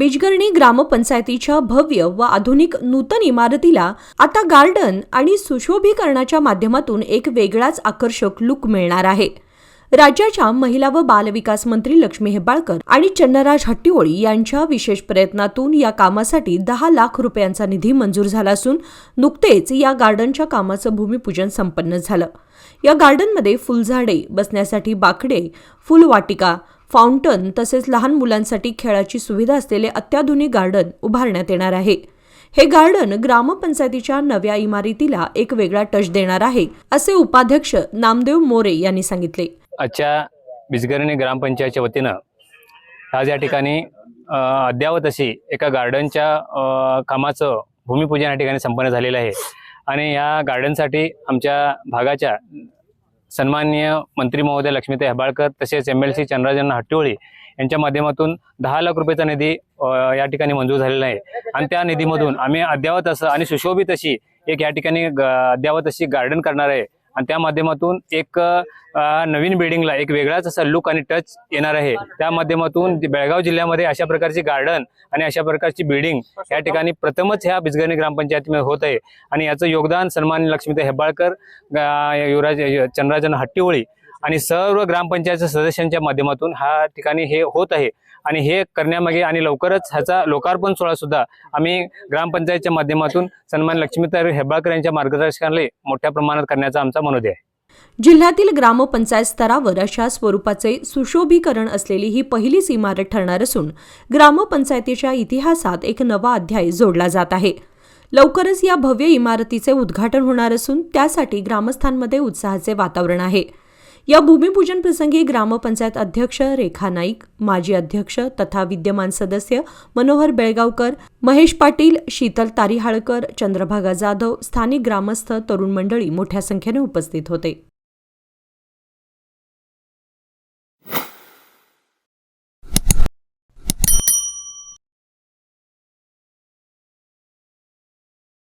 बिजगर्णी ग्रामपंचायतीच्या भव्य व आधुनिक नूतन इमारतीला आता गार्डन आणि सुशोभीकरणाच्या माध्यमातून एक वेगळाच आकर्षक लुक मिळणार आहे. राज्याच्या महिला व बालविकास मंत्री लक्ष्मी हेबाळकर आणि चन्नराज हट्टीओळी यांच्या विशेष प्रयत्नातून या कामासाठी दहा लाख रुपयांचा निधी मंजूर झाला असून नुकतेच या गार्डनच्या कामाचं भूमिपूजन संपन्न झालं. या गार्डनमध्ये फुलझाडे बसण्यासाठी बाकडे फुलवाटिका फाउंटन तसेच लहान मुलांसाठी खेळाची सुविधा असलेले अत्याधुनिक गार्डन उभारण्यात येणार आहे. हे गार्डन ग्रामपंचायतीच्या नव्या इमारतीला एक वेगळा टच देणार आहे असे उपाध्यक्ष नामदेव मोरे यांनी सांगितले. आजच्या बिजगर्णी ग्रामपंचायतच्या वतीनं आज या ठिकाणी अद्यावत अद्ययावत अशी एका गार्डनच्या कामाचं भूमिपूजन या ठिकाणी संपन्न झालेलं आहे. आणि या गार्डनसाठी आमच्या भागाच्या सन्मान्य मंत्री महोदय लक्ष्मीताई हबाळकर तसेच M L C Chandrajan Hattiwali यांच्या माध्यमातून दहा लाख रुपयाचा निधी या ठिकाणी मंजूर झालेला आहे. आणि त्या निधीमधून आम्ही अद्ययावत असं आणि सुशोभित अशी एक या ठिकाणी अद्ययावत अशी गार्डन करणार आहे. आणि त्या माध्यमातून एक नवीन बिल्डिंगला एक वेगळाच असा लुक आणि टच येणार आहे. त्या माध्यमातून बेळगाव जिल्ह्यामध्ये अशा प्रकारची गार्डन आणि अशा प्रकारची बिल्डिंग या ठिकाणी प्रथमच ह्या बिजगर्णी ग्रामपंचायतीमध्ये होत आहे. आणि याचं योगदान सन्मान लक्ष्मीता हेबाळकर युवराज चंद्राजन हट्टीहोळी आणि सर्व ग्रामपंचायत सदस्यांच्या माध्यमातून हा ठिकाणी हे होत आहे. आणि हे करण्यामागे आणि लवकरच ह्याचा लोकार्पण सोहळा सुद्धा आम्ही ग्रामपंचायतच्या माध्यमातून सन्मान लक्ष्मीताई हेबाळकर यांच्या मार्गदर्शनाला मोठ्या प्रमाणात करण्याचा आमचा मनोदय आहे. जिल्ह्यातील ग्रामपंचायत स्तरावर अशा स्वरूपाचे सुशोभीकरण असलेली ही पहिलीच इमारत ठरणार असून ग्रामपंचायतीच्या इतिहासात एक नवा अध्याय जोडला जात आहे. लवकरच या भव्य इमारतीचे उद्घाटन होणार असून त्यासाठी ग्रामस्थांमध्ये उत्साहाचे वातावरण आहे. या भूमिपूजन प्रसंगी ग्रामपंचायत अध्यक्ष रेखा नाईक माजी अध्यक्ष तथा विद्यमान सदस्य मनोहर बेळगावकर महेश पाटील शीतल तारिहाळकर चंद्रभागा जाधव स्थानिक ग्रामस्थ तरुण मंडळी मोठ्या संख्येने उपस्थित होते.